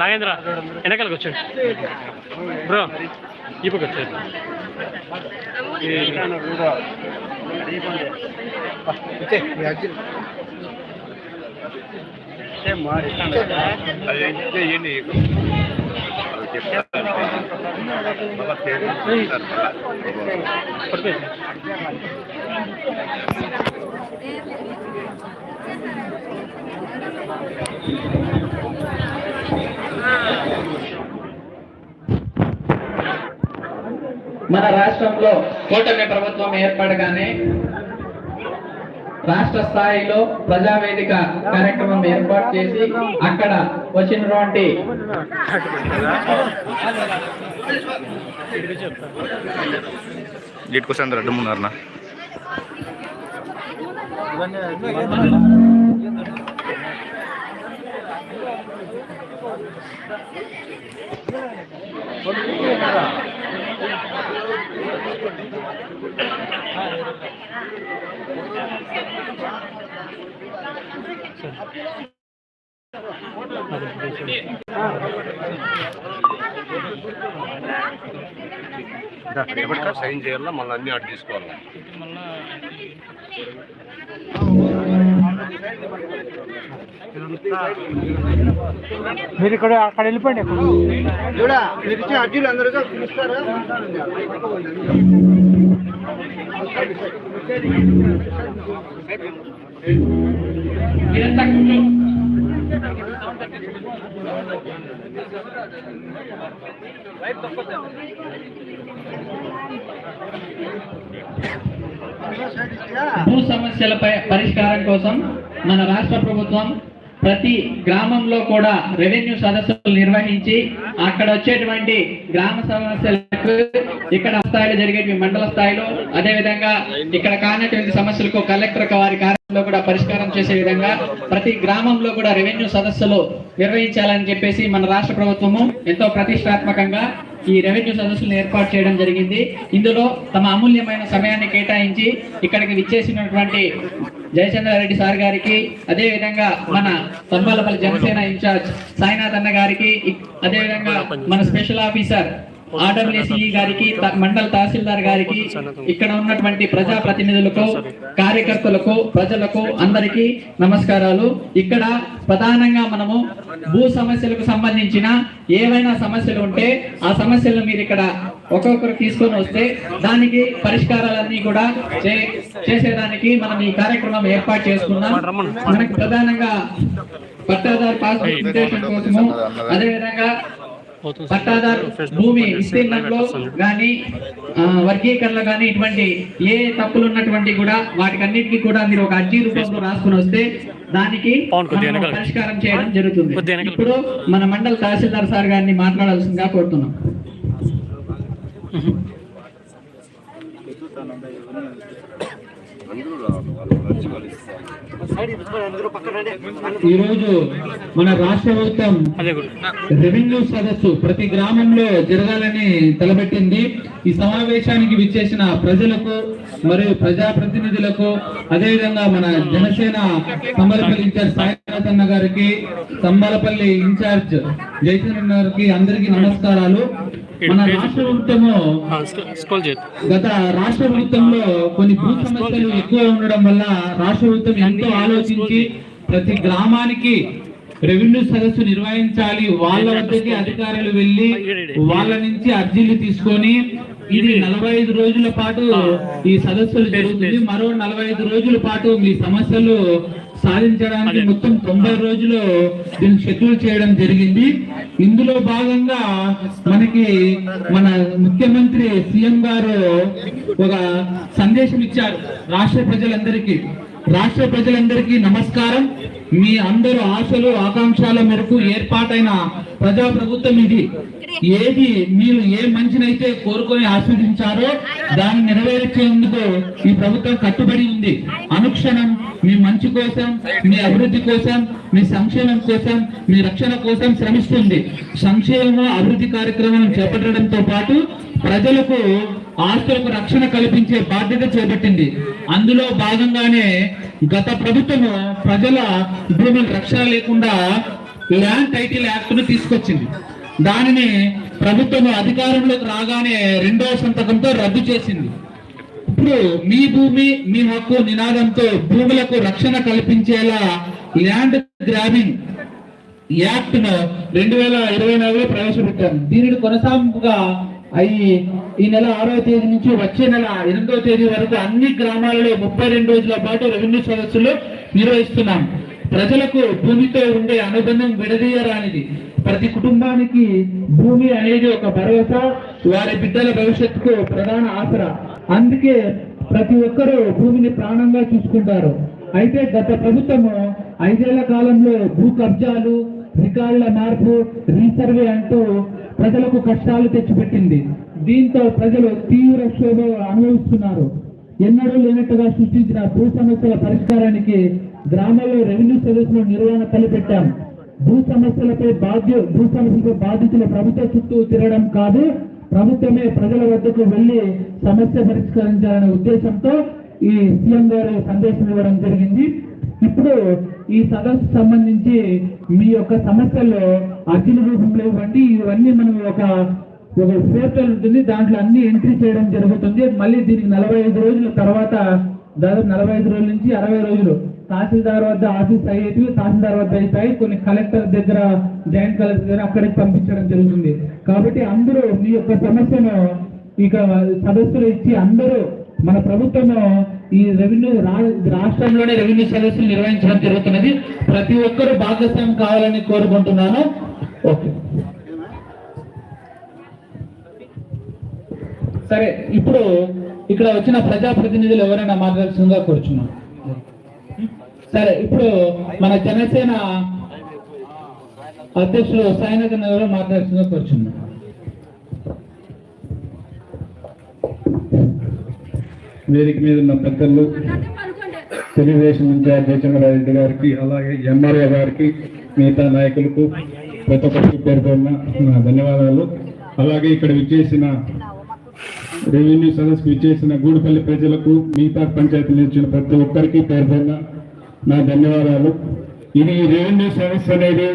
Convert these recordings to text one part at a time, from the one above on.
నాగేంద్ర వెనకాలకు వచ్చాడు. బ్రో ఈ పక్క వచ్చాడు. ఇచ్చే, మీ అర్జీలు అది ఇస్తే ఏంటి అది చెప్తారు మళ్ళా పేరు చెప్తారు మళ్ళా. పడుతుంది మన రాష్ట్రంలో కూటమి ప్రభుత్వం ఏర్పడగానే రాష్ట్ర స్థాయిలో ప్రజావేదిక కార్యక్రమం ఏర్పాటు చేసి అక్కడ వచ్చినటువంటి వీటికి సైన్ చేయాలా? మళ్ళీ అన్ని అడ్డు తీసుకోవాలి మీరు ఇక్కడ అక్కడ వెళ్ళిపోండి కూడా మీరు ఇచ్చే అర్జీలు అందరికీ పిలుస్తారా? భూ సమస్యలపై పరిష్కారం కోసం మన రాష్ట్ర ప్రభుత్వం ప్రతి గ్రామంలో కూడా రెవెన్యూ సదస్సులు నిర్వహించి అక్కడ వచ్చేటువంటి గ్రామ సమస్యలకు ఇక్కడ స్థాయిలో జరిగేటువంటి మండల స్థాయిలో అదే విధంగా ఇక్కడ కానటువంటి సమస్యలకు కలెక్టర్ వారి కార్యంలో కూడా పరిష్కారం చేసే విధంగా ప్రతి గ్రామంలో కూడా రెవెన్యూ సదస్సులు నిర్వహించాలని చెప్పేసి మన రాష్ట్ర ప్రభుత్వము ఎంతో ప్రతిష్టాత్మకంగా ఈ రెవెన్యూ సదస్సులను ఏర్పాటు చేయడం జరిగింది. ఇందులో తమ అమూల్యమైన సమయాన్ని కేటాయించి ఇక్కడికి విచ్చేసినటువంటి జయచంద్రారెడ్డి సార్ గారికి అదే విధంగా మన తొంబాలపల్లి జనసేన ఇన్ఛార్జ్ సాయినాథ్ అన్న గారికి అదే విధంగా మన స్పెషల్ ఆఫీసర్ ఆర్డబ్ల్యూసీ గారికి మండల తహసీల్దార్ గారికి ఇక్కడ ఉన్నటువంటి ప్రజా ప్రతినిధులకు కార్యకర్తలకు ప్రజలకు అందరికీ నమస్కారాలు. ఇక్కడ ప్రధానంగా మనము భూ సమస్యలకు సంబంధించిన ఏవైనా సమస్యలు ఉంటే ఆ సమస్యలను మీరు ఇక్కడ ఒక్కొక్కరు తీసుకొని వస్తే దానికి పరిష్కారాలన్నీ కూడా చేసేదానికి మనం ఈ కార్యక్రమం ఏర్పాటు చేసుకున్నాం మనకి ప్రధానంగా పట్టాదారు పాస్ కోసము అదే విధంగా పట్టాదారు భూమి విస్తీర్ణంలో గాని ఆ, వర్గీకరణలో గాని ఇటువంటి ఏ తప్పులు ఉన్నటువంటి కూడా వాటికన్నిటికీ కూడా మీరు ఒక అర్జీ రూపంలో రాసుకుని వస్తే దానికి. పరిష్కారం చేయడం జరుగుతుంది. ఇప్పుడు మన మండల తహసీల్దార్ సార్ గారిని మాట్లాడాల్సిందిగా కోరుతున్నాం అందరూ రావాలి వాళ్ళు వచ్చి వాళ్ళు ఇస్తారు ఈరోజు మన రాష్ట్ర ప్రభుత్వం రెవెన్యూ సదస్సు ప్రతి గ్రామంలో జరగాలని తలపెట్టింది. ఈ సమావేశానికి విచ్చేసిన ప్రజలకు మరియు ప్రజాప్రతినిధులకు అదేవిధంగా మన జనసేన సంబలపల్లి ఇన్ఛార్జ్ సాయినాథ్ అన్న గారికి సంబలపల్లి ఇన్ఛార్జ్ జయచంద్ర గారికి అందరికీ నమస్కారాలు. మన రాష్ట్ర ప్రభుత్వము స్కూల్ చేయొద్దు గత రాష్ట్ర ప్రభుత్వంలో కొన్ని భూ సమస్యలు ఎక్కువ ఉండడం వల్ల రాష్ట్ర ప్రభుత్వం ఎంతో ఆలోచించి ప్రతి గ్రామానికి రెవెన్యూ సదస్సు నిర్వహించాలి. వాళ్ళ వద్దకి అధికారులు వెళ్ళి వాళ్ళ నుంచి అర్జీలు తీసుకొని ఇది నలభై ఐదు రోజుల పాటు ఈ సదస్సులు జరుగుతుంది. మరో నలభై ఐదు రోజుల పాటు మీ సమస్యలు సాధించడానికి మొత్తం తొంభై రోజులు దీన్ని షెడ్యూల్ చేయడం జరిగింది. ఇందులో భాగంగా మనకి మన ముఖ్యమంత్రి సీఎం గారు ఒక సందేశం ఇచ్చారు రాష్ట్ర ప్రజలందరికీ. రాష్ట్ర ప్రజలందరికీ నమస్కారం. మీ అందరూ ఆశలు ఆకాంక్షల మేరకు ఏర్పాటైన ప్రజా ప్రభుత్వం ఇది. ఏది మీరు ఏ మంచినైతే కోరుకొని ఆస్వాదించారో దాన్ని నెరవేర్చేందుకు ఈ ప్రభుత్వం కట్టుబడి ఉంది. అనుక్షణం మీ మంచి కోసం మీ అభివృద్ధి కోసం మీ సంక్షేమం కోసం మీ రక్షణ కోసం శ్రమిస్తుంది. సంక్షేమ అభివృద్ధి కార్యక్రమాలను చేపట్టడంతో పాటు ప్రజలకు ఆస్తులకు రక్షణ కల్పించే బాధ్యత చేపట్టింది. అందులో భాగంగానే గత ప్రభుత్వము ప్రజల భూముల రక్షణ లేకుండా ల్యాండ్ టైటిల్ యాక్ట్ను తీసుకొచ్చింది. దానిని ప్రభుత్వం అధికారంలోకి రాగానే రెండవ సంతకంతో రద్దు చేసింది. ఇప్పుడు మీ భూమి మీ హక్కు నినాదంతో భూములకు రక్షణ కల్పించేలా ల్యాండ్ గ్రాబింగ్ యాక్ట్ను రెండు వేల ఇరవై నాలుగులో ప్రవేశపెట్టారు. దీనిని కొనసాగుగా అయి ఈ నెల ఆరో తేదీ నుంచి వచ్చే నెల ఎనిమిదో తేదీ వరకు అన్ని గ్రామాలలో ముప్పై రెండు రోజుల పాటు రెవెన్యూ సదస్సులు నిర్వహిస్తున్నాం. ప్రజలకు భూమితో ఉండే అనుబంధం విడదీయరానిది. ప్రతి కుటుంబానికి భూమి అనేది ఒక భరోసా వారి బిడ్డల భవిష్యత్తుకు ప్రధాన ఆసరా. అందుకే ప్రతి ఒక్కరూ భూమిని ప్రాణంగా చూసుకుంటారు. అయితే గత ప్రభుత్వము ఐదేళ్ళ కాలంలో భూ కబ్జాలు రికార్డుల మార్పు రీసర్వే అంటూ ప్రజలకు కష్టాలు తెచ్చిపెట్టింది. దీంతో ప్రజలు తీవ్ర క్షోభ అనుభవిస్తున్నారు. ఎన్నడూ లేనట్టుగా సృష్టించిన భూ సమస్యల పరిష్కారానికి గ్రామాల్లో రెవెన్యూ సదస్సులు నిర్వహణ తలపెట్టాం. భూ సమస్యలపై బాధ్య భూ సమస్యలపై బాధితుల ప్రభుత్వ చుట్టూ తిరగడం కాదు ప్రభుత్వమే ప్రజల వద్దకు వెళ్ళి సమస్య పరిష్కరించాలనే ఉద్దేశంతో ఈ సీఎం గారు సందేశం ఇవ్వడం జరిగింది. ఇప్పుడు ఈ సదస్సు సంబంధించి మీ యొక్క సమస్యల్లో అర్జున రూపంలో ఇవ్వండి ఇవన్నీ మనం ఒక ఒక పోర్టల్ ఉంటుంది. దాంట్లో అన్ని ఎంట్రీ చేయడం జరుగుతుంది. మళ్ళీ దీనికి నలభై ఐదు రోజుల తర్వాత దాదాపు నలభై ఐదు రోజుల నుంచి అరవై రోజులు తహసీల్దార్ వద్ద ఆఫీస్ అయ్యేటివి తహసీల్దార్ వద్ద అవుతాయి. కొన్ని కలెక్టర్ దగ్గర జాయింట్ కలెక్టర్ దగ్గర అక్కడికి పంపించడం జరుగుతుంది. కాబట్టి అందరూ మీ యొక్క సమస్యను ఇక సదస్సులు ఇచ్చి అందరూ మన ప్రభుత్వము ఈ రెవెన్యూ రాష్ట్రంలోనే రెవెన్యూ సదస్సులు నిర్వహించడం జరుగుతున్నది. ప్రతి ఒక్కరూ భాగస్వామ్యం కావాలని కోరుకుంటున్నాను. ఓకే. సరే ఇప్పుడు ఇక్కడ వచ్చిన ప్రజాప్రతినిధులు ఎవరైనా మాట్లాడాల్సిందిగా కోరుచున్నాం సరే ఇప్పుడు మన జనసేన అధ్యక్షులు సాయినాథన్ గారు మాట్లాడాల్సిందిగా కోరుచున్నాం వేదిక మీద ఉన్న పెద్దలు తెలుగుదేశం ఇన్ఛార్జ్ జయచంద్రారెడ్డి గారికి అలాగే ఎంఆర్ఏ గారికి మిగతా నాయకులకు ప్రతి ఒక్కరికి పేరు పేరున ధన్యవాదాలు. అలాగే ఇక్కడ విచ్చేసిన రెవెన్యూ సదస్సుకు విచ్చేసిన గూడుపల్లి ప్రజలకు మిగతా పంచాయతీలు ఇచ్చిన ప్రతి ఒక్కరికి పేరు పేరున నా ధన్యవాదాలు. ఇది రెవెన్యూ సర్వీస్ అనేది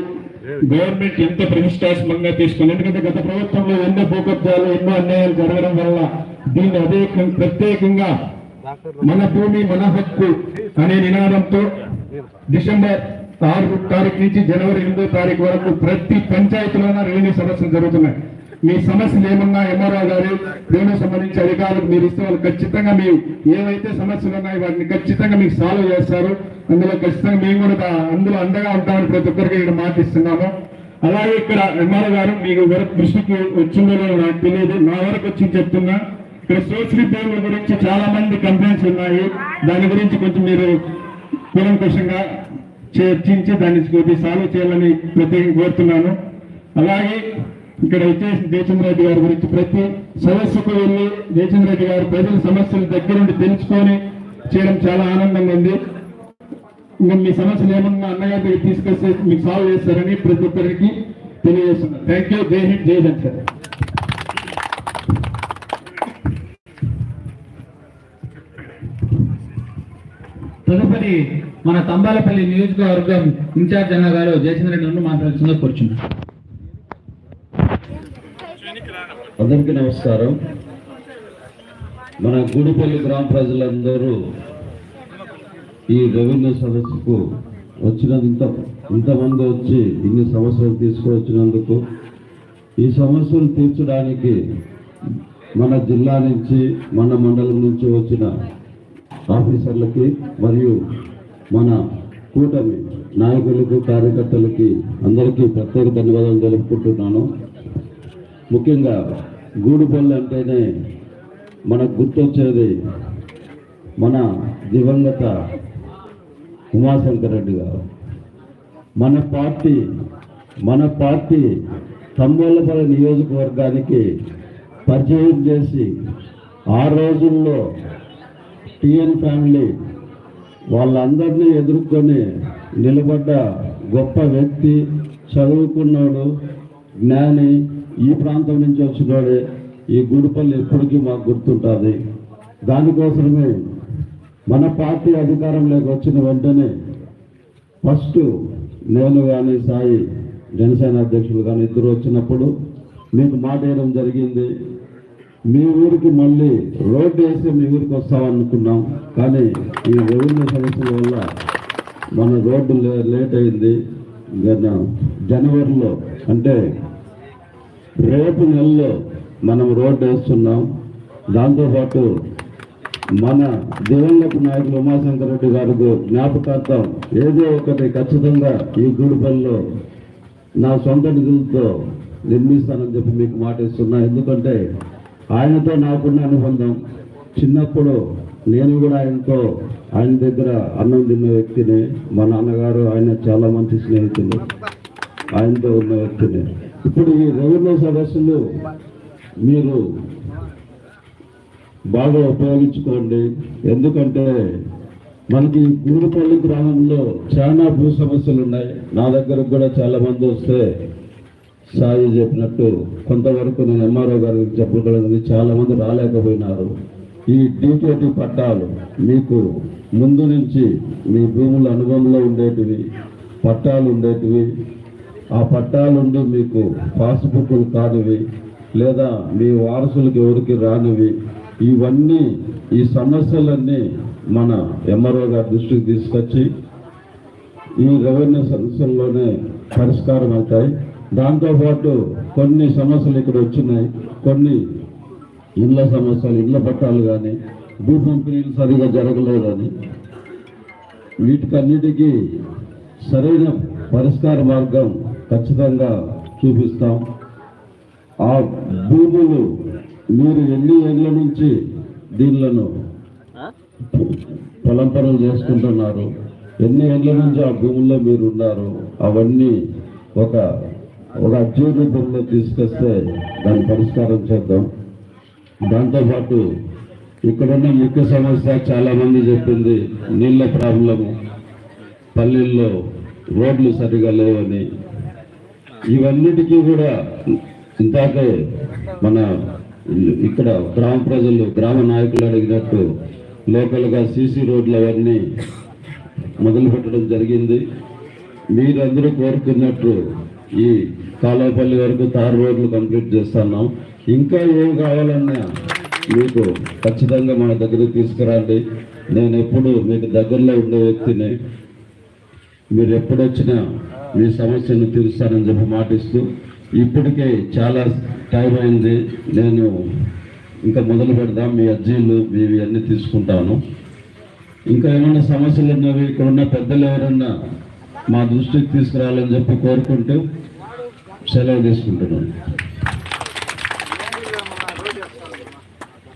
గవర్నమెంట్ ఎంత ప్రతిష్టాత్మకంగా తీసుకుంది. ఎందుకంటే గత ప్రభుత్వంలో ఎన్నో భూకబ్జాలు ఎన్నో అన్యాయాలు జరగడం వల్ల దీన్ని అదే ప్రత్యేకంగా మన భూమి మన హక్కు అనే నినాదంతో డిసెంబర్ ఆరు తారీఖు నుంచి జనవరి ఎనిమిదో తారీఖు వరకు ప్రతి పంచాయతీలోన రెవెన్యూ సమస్యలు జరుగుతున్నాయి. మీ సమస్యలు ఏమన్నా ఎంఆర్ఓ గారు రెవెన్యూ సంబంధించి అధికారులకు మీరు ఇస్తే వాళ్ళు ఖచ్చితంగా మీరు ఏవైతే సమస్యలు ఉన్నాయో వాటిని ఖచ్చితంగా మీకు సాల్వ్ చేస్తారు. అందులో ఖచ్చితంగా మేము కూడా అందులో అండగా ఉంటామని ప్రతి ఒక్కరికి ఇక్కడ మాటిస్తున్నాము అలాగే ఇక్కడ ఎంఆర్ఓ గారు మీకు వరకు దృష్టికి వచ్చిందో లేదో నాకు తెలియదు. నా వరకు వచ్చి చెప్తున్నా. ఇక్కడ సోషల్ పేర్ల గురించి చాలా మంది కంప్లైంట్స్ ఉన్నాయి. దాని గురించి కొంచెం మీరు కూలంకషంగా చర్చించి దాన్ని కొద్ది సాల్వ్ చేయాలని ప్రత్యేకంగా కోరుతున్నాను. అలాగే ఇక్కడ వచ్చేసి జయచంద్ర రెడ్డి గారి గురించి ప్రతి సదస్సుకు వెళ్ళి జయచంద్ర గారు ప్రజల సమస్యలు దగ్గరుండి తెలుసుకొని చేయడం చాలా ఆనందంగా ఉంది. ఇంకా మీ సమస్యలు ఏమన్నా అన్నగారి దగ్గర తీసుకొస్తే మీకు సాల్వ్ చేస్తారని ప్రతి ఒక్కరికి తెలియజేస్తున్నాను థ్యాంక్ యూ జై హింద్ జై హింద్ సార్ తదుపరి మన తంబాలపల్లి నియోజకవర్గం ఇన్ఛార్జ్ అన్న గారు జయచంద్ర రెడ్డి గారు మాట్లాడుతుందో అందరికీ నమస్కారం. మన గుడిపల్లి గ్రామ ప్రజలందరూ ఈ రెవెన్యూ సదస్సుకు వచ్చినందుకు ఇంత ఇంతమంది వచ్చి ఇన్ని సమస్యలు తీసుకువచ్చినందుకు ఈ సమస్యలు తీర్చడానికి మన జిల్లా నుంచి మన మండలం నుంచి వచ్చిన ఆఫీసర్లకి మరియు మన కూటమి నాయకులకు కార్యకర్తలకి అందరికీ ప్రత్యేక ధన్యవాదాలు తెలుపుకుంటున్నాను. ముఖ్యంగా గూడుపల్లి అంటేనే మనకు గుర్తొచ్చేది మన దివంగత ఉమాశంకర్ రెడ్డి గారు. మన పార్టీ మన పార్టీ తమ్మల్లపల్లి నియోజకవర్గానికి పరిచయం చేసి ఆ రోజుల్లో టిఎన్ ఫ్యామిలీ వాళ్ళందరినీ ఎదుర్కొని నిలబడ్డ గొప్ప వ్యక్తి చదువుకున్నాడు జ్ఞాని ఈ ప్రాంతం నుంచి వచ్చినోడే ఈ గుడిపల్లి ఎప్పటికీ మాకు గుర్తుంటుంది. దానికోసమే మన పార్టీ అధికారంలోకి వచ్చిన వెంటనే ఫస్ట్ నేను కానీ సాయి జనసేన అధ్యక్షులు కానీ ఇద్దరు వచ్చినప్పుడు మీకు మాట వేయడం జరిగింది. మీ ఊరికి మళ్ళీ రోడ్డు వేసి మీ ఊరికి వస్తామనుకున్నాం. కానీ ఈ రెవెన్యూ సమస్యల వల్ల మన రోడ్డు లే- లేట్ అయింది. జనవరిలో అంటే రేపు నెలలో మనం రోడ్డు వేస్తున్నాం. దాంతోపాటు మన దివంగత నాయకులు ఉమాశంకర్ రెడ్డి గారికి జ్ఞాపకార్థం ఏదో ఒకటి ఖచ్చితంగా ఈ గూడుపల్లిలో నా సొంత నిధులతో నిర్మిస్తానని చెప్పి మీకు మాట ఇస్తున్నా ఎందుకంటే ఆయనతో నాకున్న అనుబంధం. చిన్నప్పుడు నేను కూడా ఆయనతో ఆయన దగ్గర అన్నం తిన్న వ్యక్తిని. మా నాన్నగారు ఆయన చాలా మంచి స్నేహితులు. ఆయనతో ఉన్న వ్యక్తిని. ఇప్పుడు ఈ రెవెన్యూ సదస్సులు మీరు బాగా ఉపయోగించుకోండి. ఎందుకంటే మనకి గూడుపల్లి గ్రామంలో చాలా భూ సమస్యలు ఉన్నాయి నా దగ్గరకు కూడా చాలా మంది వస్తే సాయి చెప్పినట్టు కొంతవరకు నేను ఎంఆర్ఓ గారికి చెప్పగలిగింది చాలా మంది రాలేకపోయినారు. ఈ డీకేటీ పట్టాలు మీకు ముందు నుంచి మీ భూముల అనుభవంలో ఉండేటివి పట్టాలు ఉండేటివి ఆ పట్టాలుండి మీకు పాస్బుక్లు కానివి లేదా మీ వారసులకు ఎవరికి రానివి ఇవన్నీ ఈ సమస్యలన్నీ మన ఎంఆర్ఓ గారి దృష్టికి తీసుకొచ్చి ఈ రెవెన్యూ సమస్యల్లోనే పరిష్కారం అవుతాయి. దాంతోపాటు కొన్ని సమస్యలు ఇక్కడ వచ్చినాయి. కొన్ని ఇళ్ళ సమస్యలు ఇళ్ళ పట్టాలు కానీ భూ పంపిణీలు సరిగా జరగలేదని వీటికన్నిటికీ సరైన పరిష్కార మార్గం ఖచ్చితంగా చూపిస్తాం. ఆ భూములు మీరు ఎన్ని ఏళ్ళ నుంచి దీనిలను పొలం పనులు చేసుకుంటున్నారు? ఎన్ని ఏళ్ళ నుంచి ఆ భూముల్లో మీరు ఉన్నారు అవన్నీ ఒక ఒక అర్జీ రూపంలో తీసుకొస్తే దాని పరిష్కారం చేద్దాం. దాంతోపాటు ఇక్కడున్న ముఖ్య సమస్య చాలా మంది చెప్పింది నీళ్ళ ప్రాబ్లము. పల్లెల్లో రోడ్లు సరిగా లేవని ఇవన్నిటికీ కూడా ఇంతాకే మన ఇక్కడ గ్రామ ప్రజలు గ్రామ నాయకులు అడిగినట్టు లోకల్గా సీసీ రోడ్లు అవన్నీ మొదలుపెట్టడం జరిగింది. మీరందరూ కోరుకున్నట్టు ఈ కాలేపల్లి వరకు తారు రోడ్లు కంప్లీట్ చేస్తున్నాం. ఇంకా ఏం కావాలన్నా మీకు ఖచ్చితంగా మన దగ్గరికి తీసుకురండి. నేను ఎప్పుడు మీకు దగ్గరలో ఉండే వ్యక్తిని. మీరు ఎప్పుడొచ్చినా మీ సమస్యను తీరుస్తానని చెప్పి మాటిస్తూ ఇప్పటికే చాలా టైం అయింది. నేను ఇంకా మొదలు పెడదాం. మీ అర్జీలు మీవి అన్నీ తీసుకుంటాను. ఇంకా ఏమైనా సమస్యలు ఉన్నవి ఇక్కడ ఉన్న పెద్దలు ఎవరన్నా మా దృష్టికి తీసుకురావాలని చెప్పి కోరుకుంటూ సెలవు తీసుకుంటున్నాను.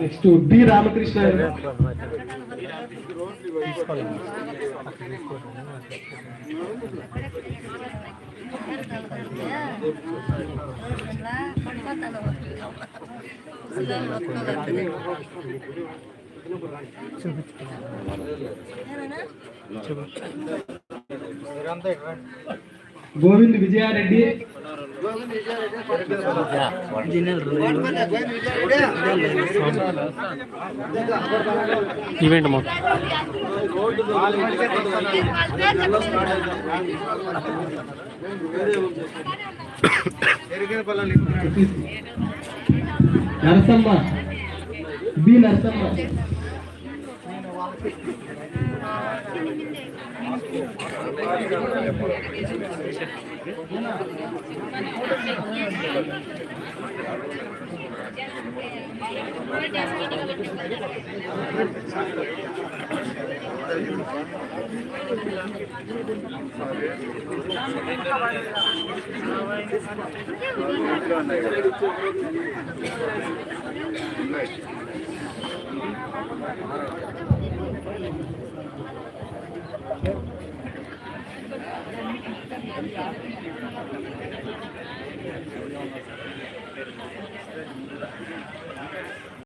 Next D Ramakrishna Govind Vijaya Reddy. Event మొత్తం నరసమ్మ. బి నరసమ్మ. ఉన్నాయి.